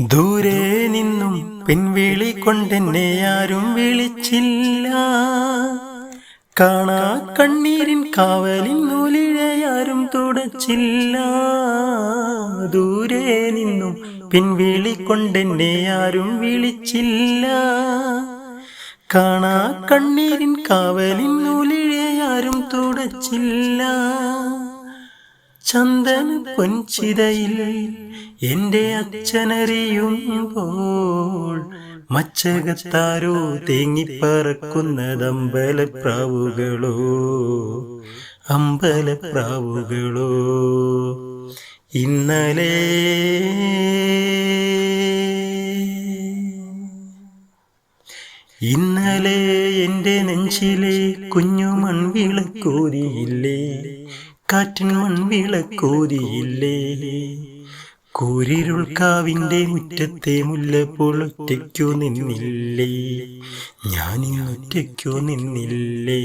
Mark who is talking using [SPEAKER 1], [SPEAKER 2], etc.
[SPEAKER 1] ദൂരെ നിന്നും പിൻവിളി കൊണ്ടെന്നെ ആരും വിളിച്ചില്ല. കാണാ കണ്ണീരിൻ കാവലിൻ നൂലിഴയാരും തുടച്ചില്ല. ദൂരെ നിന്നും പിൻവിളി കൊണ്ടെന്നെ ആരും വിളിച്ചില്ല. കാണാ കണ്ണീരിൻ കാവലിൻ നൂലിഴയാരും തുടച്ചില്ല. ചന്ദന പൊൻചിതയിൽ എന്റെ അച്ഛനറിയുമ്പോൾ മച്ചകത്താരോ തേങ്ങിപ്പറക്കുന്നതമ്പലപ്രാവുകളോ അമ്പലപ്രാവുകളോ ഇന്നലെ ഇന്നലെ എന്റെ നെഞ്ചിലെ കുഞ്ഞു മൺവിളക്കോരിയില്ലേ കാറ്റിൻ മൺവിളക്കോരിയില്ലേ കൂരിരുൾക്കാവിന്റെ മുറ്റത്തെ മുല്ലപ്പോൾ ഒറ്റയ്ക്കോ നിന്നില്ലേ? ഞാനിങ്ങൊറ്റയ്ക്കോ നിന്നില്ലേ?